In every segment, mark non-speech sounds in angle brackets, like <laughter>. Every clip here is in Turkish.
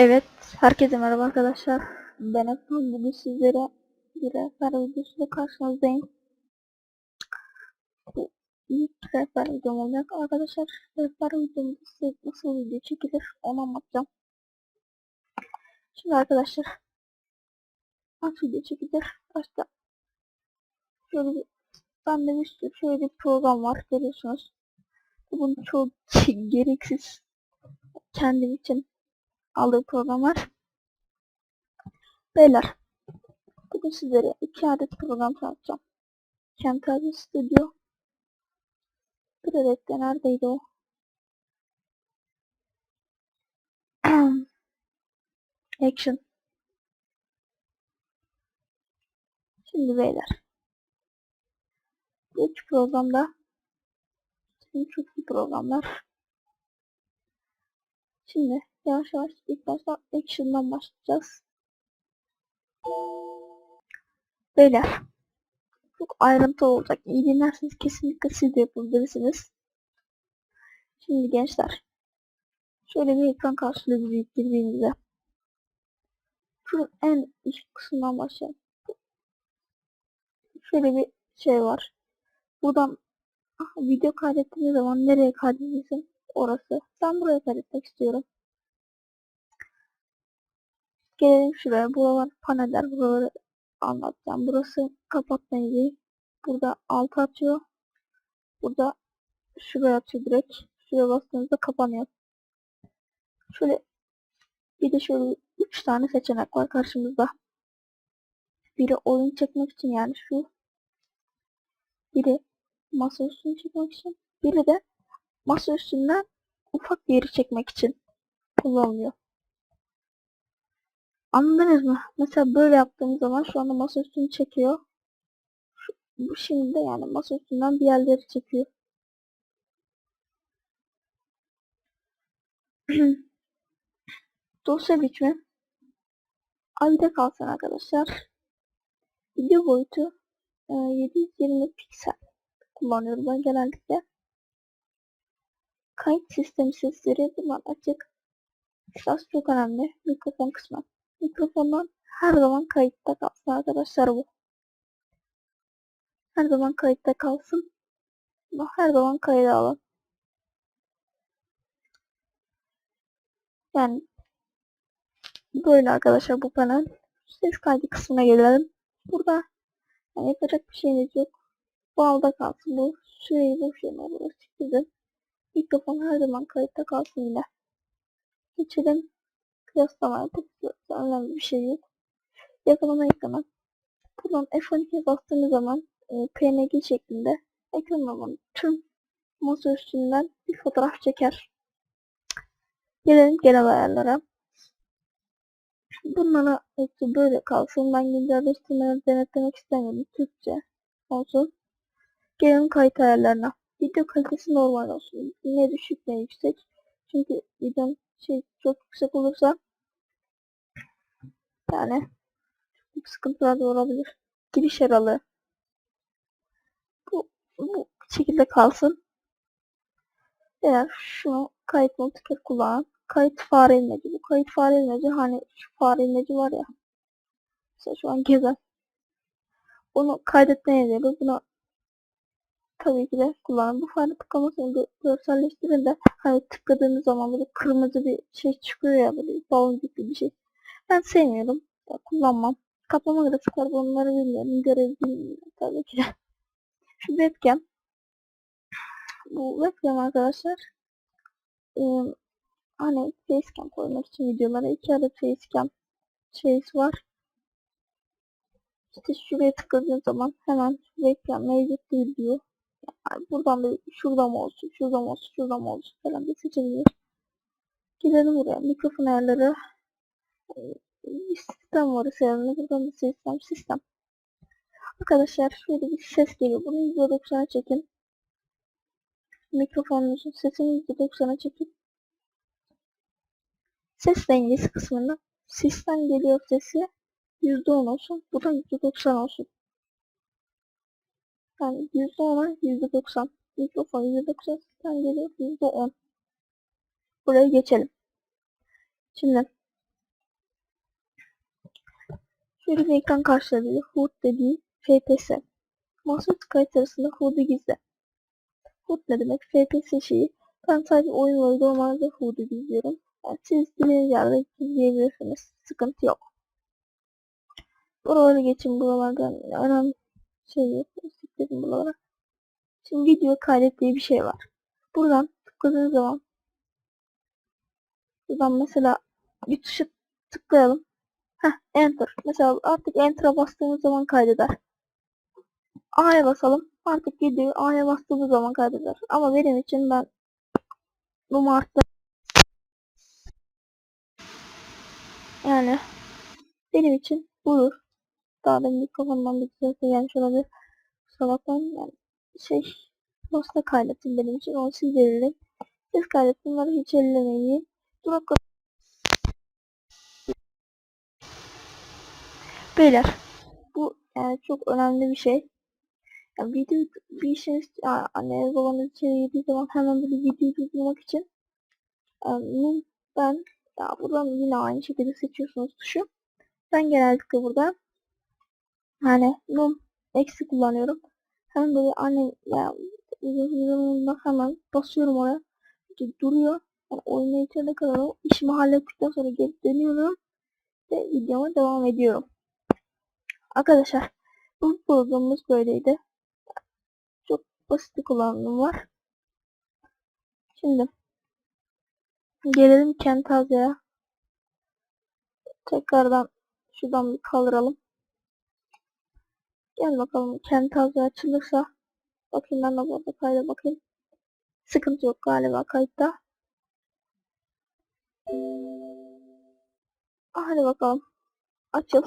Evet, herkese merhaba arkadaşlar. Ben Efnan. Bugün sizlere bir rehber videosuyla karşınızdayım. Bu ilk rehber videom olacak arkadaşlar. Rehber videomda size nasıl video çekilir onu anlatacağım. Şimdi arkadaşlar nasıl video çekilir? Başta şöyle bir bende bir sürü şöyle bir program var görüyorsunuz. Bunun çok <laughs> gereksiz kendim için aldığı programlar. Beyler, bugün sizlere iki adet program tanıtacağım. Camtasia Studio. Bir de neredeydi o? <clears throat> Action. Şimdi beyler. Bu üç programda çok iyi programlar. Şimdi yavaş yavaş ilk başta action'dan başlayacağız. Beyler çok ayrıntı olacak. İyi dinlerseniz kesinlikle siz de yapabilirsiniz. Şimdi gençler şöyle bir ekran karşılığı bizi birbirimize. Şunun en üst kısmından başlayalım. Şöyle bir şey var. Buradan video kaydettiğiniz zaman nereye kaydedilsin orası. Ben buraya kaydetmek istiyorum. Gelelim şuraya. Buralar paneller. Buraları anlatacağım. Burası kapatmayı. Burada alt atıyor. Burada şuraya atıyor direkt. Şuraya bastığınızda kapanıyor. Şöyle bir de şöyle 3 tane seçenek var karşımızda. Biri oyun çekmek için yani şu. Biri masa üstünü çekmek için. Biri de masa üstünden ufak bir yeri çekmek için kullanılıyor. Anladınız mı? Mesela böyle yaptığım zaman şu anda masa üstünü çekiyor. Şu, şimdi de yani masa üstünden bir yerleri çekiyor. <clears throat> Dosya biçimi ayda kalsın arkadaşlar. Video boyutu e, 720 piksel kullanıyorum ben genellikle. Kayıt sistemi sesleri bunlar açık. Şurası çok önemli. Mikrofon kısmı. Mikrofondan her zaman kayıtta kalsın arkadaşlar bu. Her zaman kayıtta kalsın. Her zaman kayda alın. Yani böyle arkadaşlar bu panel. Ses kaydı kısmına gelelim. Burada yani yapacak bir şeyiniz yok. Bu alda kalsın. Bu süreyi boş yerine burası çizdim. Mikrofon her zaman kayıtta kalsın yine. Geçelim. Kıyaslama yapıp önemli bir şey yok. Yakalama ekranı. Buradan F12'ye bastığınız zaman e, PNG şeklinde ekranın tüm masa üstünden bir fotoğraf çeker. Gelelim genel ayarlara. Bunlara hepsi böyle kalsın. Ben güncelleştirmeleri denetlemek istemiyorum. Türkçe olsun. Gelelim kayıt ayarlarına. Video kalitesi normal olsun. Ne düşük ne yüksek. Çünkü videom şey çok yüksek olursa yani çok sıkıntılar da olabilir. Giriş aralığı. Bu, bu şekilde kalsın. Eğer şunu kayıt multiker kullanan kayıt fare ilmeci. Bu kayıt fare ilmeci hani şu fare ilmeci var ya. Mesela şu an gezen. Onu kaydetmeye yarıyor. Buna tabii ki de kullanın. Bu fare tıklamasını görselleştirin de hani tıkladığınız zaman böyle kırmızı bir şey çıkıyor ya böyle baloncuk gibi bir şey. Ben sevmiyorum. Ya, kullanmam. Kaplama grafikler bunları bilmiyorum. Görev bilmiyorum tabii ki. <laughs> Şu webcam. Bu webcam arkadaşlar. Ee, hani facecam koymak için videolara iki adet facecam şeysi var. İşte şuraya tıkladığın zaman hemen webcam mevcut değil diyor. Yani buradan da şurada mı olsun, şurada mı olsun, şurada mı olsun falan diye seçebilir. Gidelim buraya. Mikrofon ayarları. Bir sistem var üzerinde. Buradan da sistem, sistem. Arkadaşlar şöyle bir ses geliyor. Bunu %90'a çekin. Mikrofonunuzun sesini %90'a çekin. Ses dengesi kısmında sistem geliyor sesi %10 olsun. Bu da %90 olsun. Yani %10'a %90. Mikrofon %90 sistem geliyor %10. Buraya geçelim. Şimdi Şöyle bir ekran karşıladığı HUD dediği FPS. Masaüstü kayıt arasında HUD'u gizle. HUD ne demek? FPS şeyi. Ben sadece oyun ve uygulamalarda HUD'u gizliyorum. Yani siz dilediğiniz yerde gizleyebilirsiniz. Sıkıntı yok. Buraları geçin buralardan önemli şey yok. Sikledim buralara. Şimdi video kaydet diye bir şey var. Buradan tıkladığınız zaman buradan mesela bir tuşa tıklayalım. Heh, enter. Mesela artık enter'a bastığımız zaman kaydeder. A'ya basalım. Artık videoyu A'ya bastığımız zaman kaydeder. Ama benim için ben numara yani benim için budur. Daha da mikrofondan bir ses gelmiş olabilir. Kusura. Yani şey Dosta kaydettim benim için. Onu siz belirleyin. Siz kaydettim. Bunları hiç ellemeyin. Durak Beyler bu yani çok önemli bir şey. Yani video bir işiniz yani anne babanız içeri girdiği zaman hemen böyle videoyu durdurmak için yani ben ya buradan yine aynı şekilde seçiyorsunuz tuşu. Ben genellikle burada yani num eksi kullanıyorum. Hemen böyle anne ya hemen basıyorum oraya. İşte duruyor. Yani oyuna içeride kadar o işimi hallettikten sonra geri dönüyorum. Ve videoma devam ediyorum. Arkadaşlar bu programımız böyleydi. Çok basit bir kullanımı var. Şimdi gelelim Kentazya'ya. Tekrardan şuradan bir kaldıralım. Gel bakalım Kentazya açılırsa. Bakayım ben de burada kayda bakayım. Sıkıntı yok galiba kayıtta. Ah, Hadi bakalım. Açıl.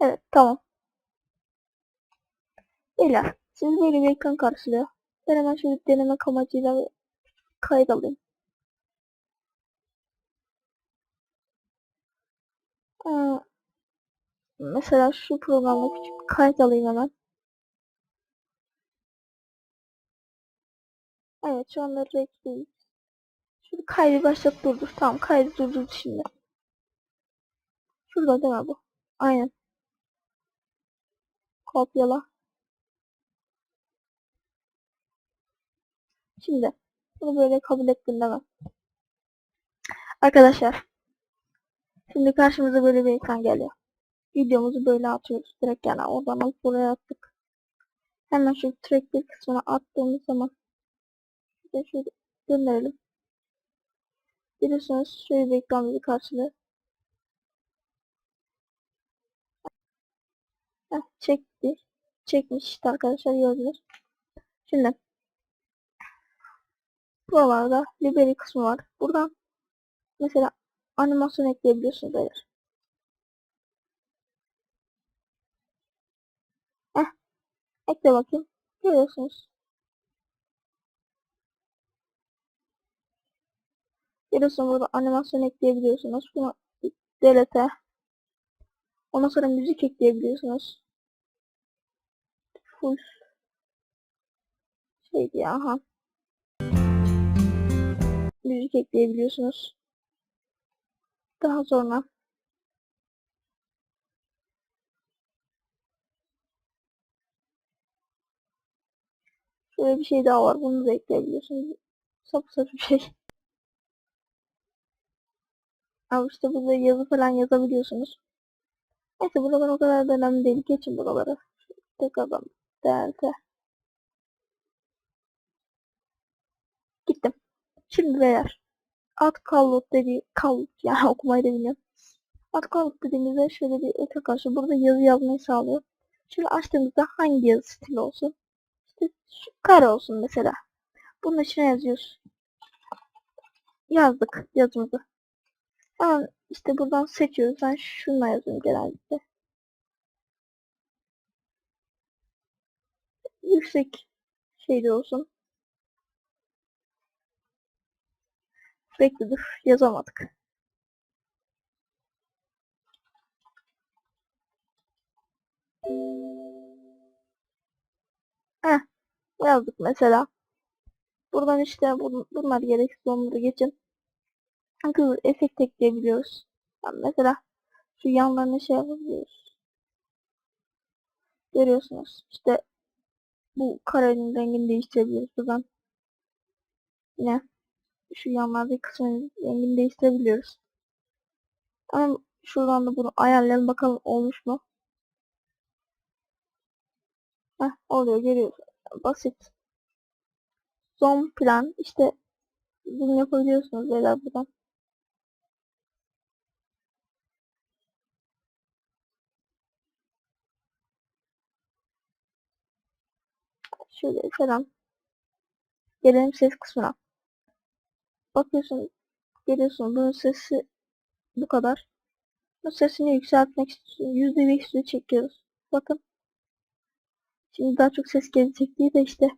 Evet tamam. Beyler siz böyle bir ekran karşılıyor. Ben hemen şöyle denemek amacıyla kayıt alayım. Ee, mesela şu programda küçük bir kayıt alayım hemen. Evet şu anda rekliyiz. Şunu kaydı başlat durdur. Tamam kaydı durdur şimdi. Şurada değil mi bu? Aynen. Kopyala. Şimdi bunu böyle kabul ettim değil mi? Arkadaşlar şimdi karşımıza böyle bir ekran geliyor. Videomuzu böyle atıyoruz direkt yani oradan alıp buraya attık. Hemen şu track bir kısmına attığımız zaman şöyle, şöyle gönderelim. Biliyorsunuz şöyle bir ekran bizi karşılıyor. Heh, çekti. Çekmiş işte arkadaşlar gördünüz. Şimdi buralarda library kısmı var. Buradan mesela animasyon ekleyebiliyorsunuz beyler. Heh. Ekle bakayım. Görüyorsunuz. Görüyorsunuz burada animasyon ekleyebiliyorsunuz. Bunu delete. Ondan sonra müzik ekleyebiliyorsunuz. Full şeydi ya. Aha. Müzik ekleyebiliyorsunuz. Daha sonra şöyle bir şey daha var. Bunu da ekleyebiliyorsunuz. Sapı sapı bir şey. Ama işte burada yazı falan yazabiliyorsunuz. Neyse buralar o kadar da önemli değil. Geçin buraları. Tekrardan değerde. Gittim. Şimdi beyler. Ad kallot dediği kallot yani <laughs> okumayı da bilmiyorum. Ad kallot dediğimizde şöyle bir ekran karşı burada yazı yazmayı sağlıyor. Şöyle açtığımızda hangi yazı stili olsun? İşte şu kare olsun mesela. Bunun içine yazıyoruz. Yazdık yazımızı. Hemen işte buradan seçiyoruz. Ben şununla yazıyorum genellikle. Yüksek şeyde olsun. Bekle dur yazamadık. Heh, yazdık mesela. Buradan işte bun bunlar gereksiz onları geçin. Akıllı efekt ekleyebiliyoruz. Yani mesela şu yanlarına şey yapabiliyoruz. Görüyorsunuz. İşte bu karenin rengini değiştirebiliyoruz buradan. Yine şu yanlardaki kısmın rengini değiştirebiliyoruz. Ama şuradan da bunu ayarlayalım bakalım olmuş mu? Heh, oluyor görüyorsunuz. Basit. Son plan işte bunu yapabiliyorsunuz beyler buradan. Şöyle falan. Gelelim ses kısmına. Bakıyorsun, geliyorsun bunun sesi bu kadar. Bu sesini yükseltmek istiyorsun. Yüzde beş çekiyoruz. Bakın. Şimdi daha çok ses gelecek diye de işte.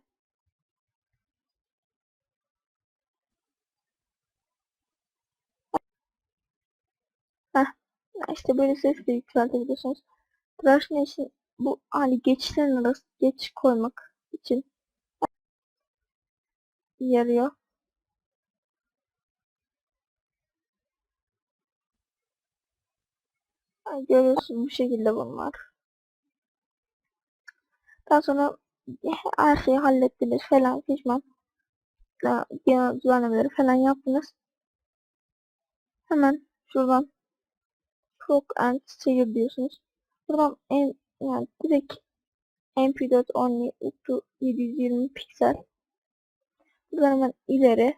Heh. İşte böyle ses de yükseltebiliyorsunuz. Tıraş için bu hani geçişlerin arası geç koymak için yarıyor. Yani görüyorsun bu şekilde bunlar. Daha sonra her şeyi hallettiniz falan pişman. Genel düzenlemeleri falan yaptınız. Hemen şuradan Clock and Steer diyorsunuz. Buradan en yani direkt MP4 only up to 720 piksel. Buradan hemen ileri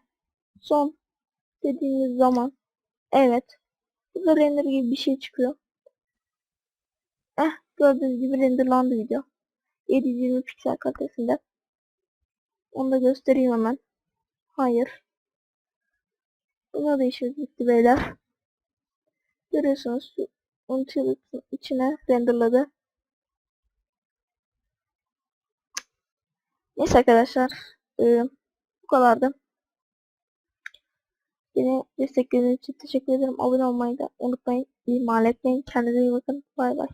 son dediğiniz zaman evet burada render gibi bir şey çıkıyor. Gördüğünüz gibi renderlandı video. 720 piksel kalitesinde. Onu da göstereyim hemen. Hayır. Buna da işimiz bitti beyler. Görüyorsunuz Untilit'in içine renderladı. Neyse arkadaşlar. E, bu kadardı. Beni desteklediğiniz için teşekkür ederim. Abone olmayı da unutmayın. İhmal etmeyin. Kendinize iyi bakın. Bay bay.